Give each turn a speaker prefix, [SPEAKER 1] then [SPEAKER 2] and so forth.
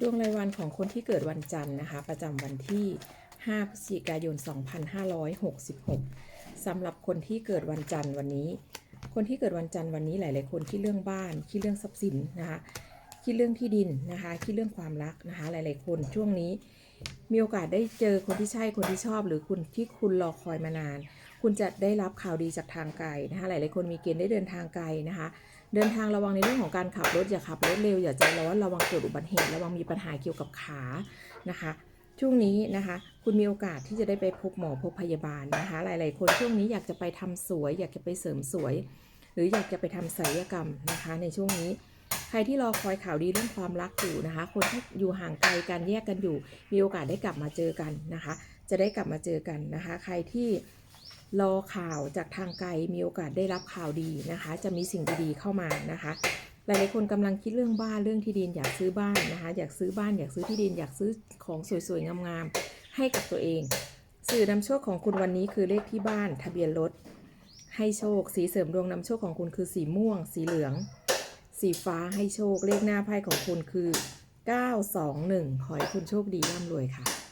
[SPEAKER 1] ดวงรายวันของคนที่เกิดวันจันทร์นะคะ ประจำวันที่ 5 พฤศจิกายน 2566สำหรับคนที่เกิดวันจันทร์วันนี้ คนที่เกิดวันจันทร์วันนี้หลาย ๆ คนคิดเรื่องบ้านคิดเรื่องทรัพย์สินนะคะคิดเรื่องที่ดินนะคะคิดเรื่องความรักนะคะหลาย ๆ คนช่วงนี้มีโอกาสได้เจอคนที่ใช่คนที่ชอบ หรือคุณที่คุณรอคอยมานาน คุณจะได้รับข่าวดีจากทางไกลนะคะหลาย ๆ คนมีเกณฑ์ได้เดินทางไกลนะคะ เดินทางระวังในเรื่องของการขับรถอย่าขับรถเร็วอย่าใจร้อนระวังเกิดอุบัติเหตุระวังมีปัญหาเกี่ยวกับขานะคะช่วงนี้นะคะ คุณมีโอกาสที่จะได้ไปพบหมอพบพยาบาลนะคะ หลาย ๆ คนช่วงนี้อยากจะไปทำสวย อยากจะไปเสริมสวย หรืออยากจะไปทำศัลยกรรมนะคะ ในช่วงนี้ ใครที่รอคอยข่าวดีเรื่องความรักอยู่นะคะ คนที่อยู่ห่างไกลกันแยกกันอยู่ มีโอกาสได้กลับมาเจอกันนะคะ จะได้กลับมาเจอกันนะคะ ใครที่ รอข่าวจากทางไกลมีโอกาสได้รับข่าวดีนะคะ จะมีสิ่งดีๆเข้ามานะคะหลายๆคนกำลังคิดเรื่องบ้านเรื่องที่ดินอยากซื้อบ้านนะคะ อยากซื้อบ้านอยากซื้อที่ดินอยากซื้อของสวยๆงามๆให้กับตัวเอง สื่อนำโชคของคุณวันนี้คือเลขที่บ้านทะเบียนรถให้โชค สีเสริมดวงนำโชคของคุณคือสีม่วง สีเหลือง สีฟ้าให้โชคเลขหน้าไพ่ของคุณคือ 921 ขอให้คุณโชคดีร่ำรวยค่ะ